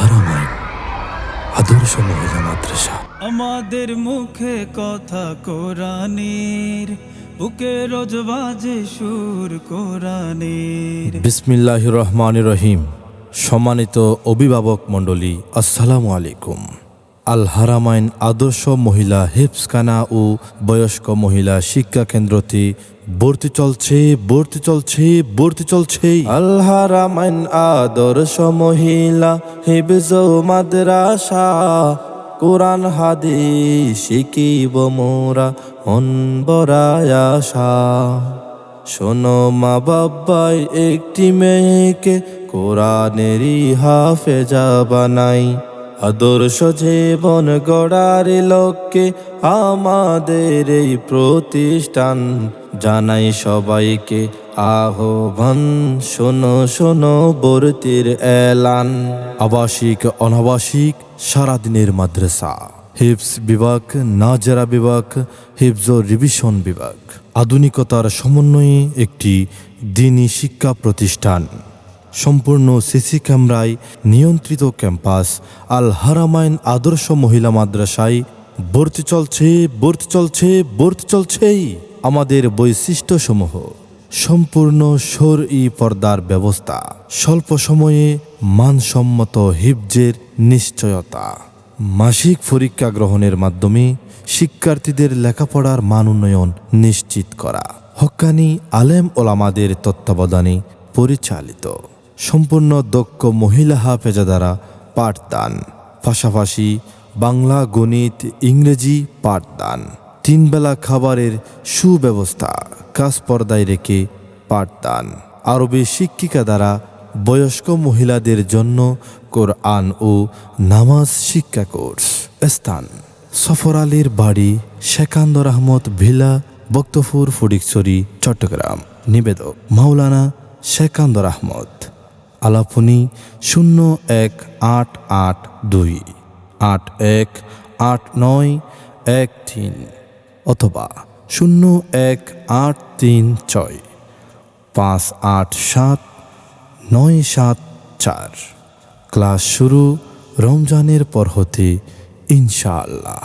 হারামাইন আদর্শ মহিলা মাদ্রাসা। আমাদের মুখে কথা কোরআনের বুকে রোজ বাজে সুর কোরআনের। বিসমিল্লাহ রহমান রহিম। সম্মানিত অভিভাবক মণ্ডলী আসসালামু আলাইকুম। আল হারামাইন আদর্শ মহিলা হিপসখানা ও বয়স্ক মহিলা শিক্ষা কেন্দ্রটি ভর্তি চলছে ভর্তি চলছে ভর্তি চলছে। আল হারামাইন আদর্শ মহিলা হিবজ মাদ্রাসা। কোরআন, হাদিস শিকিব মোরা অনবরায় আশা। শোনো মা বাবাই, একটি মেয়েকে কোরআনেরই হাফেজা বানাই। আদর্শ জীবন গড়ার লক্ষ্যে আমাদের এই প্রতিষ্ঠান। জানাই সবাইকে আহ্বান, শোনো শোনো বর্তির এলান। আবাসিক, অনাবাসিক, সারাদিনের মাদ্রাসা। হিপস বিভাগ, নাজেরা বিভাগ হিপস রিভিশন বিভাগ। আধুনিকতার সমন্বয়ে একটি দিনী শিক্ষা প্রতিষ্ঠান। সম্পূর্ণ সিসি ক্যামেরায় নিয়ন্ত্রিত ক্যাম্পাস, আল হারামাইন আদর্শ মহিলা মাদ্রাসায়, ভর্তি চলছে ভর্তি চলছে, ভর্তি চলছেই আমাদের বৈশিষ্ট্যসমূহ। সম্পূর্ণ সর ই পর্দার ব্যবস্থা, স্বল্প সময়ে মানসম্মত হিবজের নিশ্চয়তা। মাসিক পরীক্ষা গ্রহণের মাধ্যমে শিক্ষার্থীদের লেখাপড়ার মান উন্নয়ন নিশ্চিত করা। হক্কানি আলেম ওলামাদের তত্ত্বাবধানে পরিচালিত। সম্পূর্ণ দক্ষ মহিলা হাফেজা দ্বারা পাঠদান। পাশাপাশি বাংলা গণিত, ইংরেজি পাঠদান। তিনবেলা খাবারের সুব্যবস্থা, কাজ পর্দায় রেখে পাঠদান। আরবি শিক্ষিকা দ্বারা বয়স্ক মহিলাদের জন্য কোরআন ও নামাজ শিক্ষা কোর্স। স্থান, সফর আলীর বাড়ি শেখান্দর আহমদ ভিলা বক্তফুর ফটিকছড়ি, চট্টগ্রাম। নিবেদক, মাওলানা শেখান্দর আহমদ। আলাপনি শূন্য এক আট আট দুই, আট এক আট নয় এক তিন অথবা শূন্য এক আট তিন ছয়, পাঁচ আট সাত নয় সাত চার। ক্লাস শুরু রমজানের পর হতে ইনশাআল্লাহ।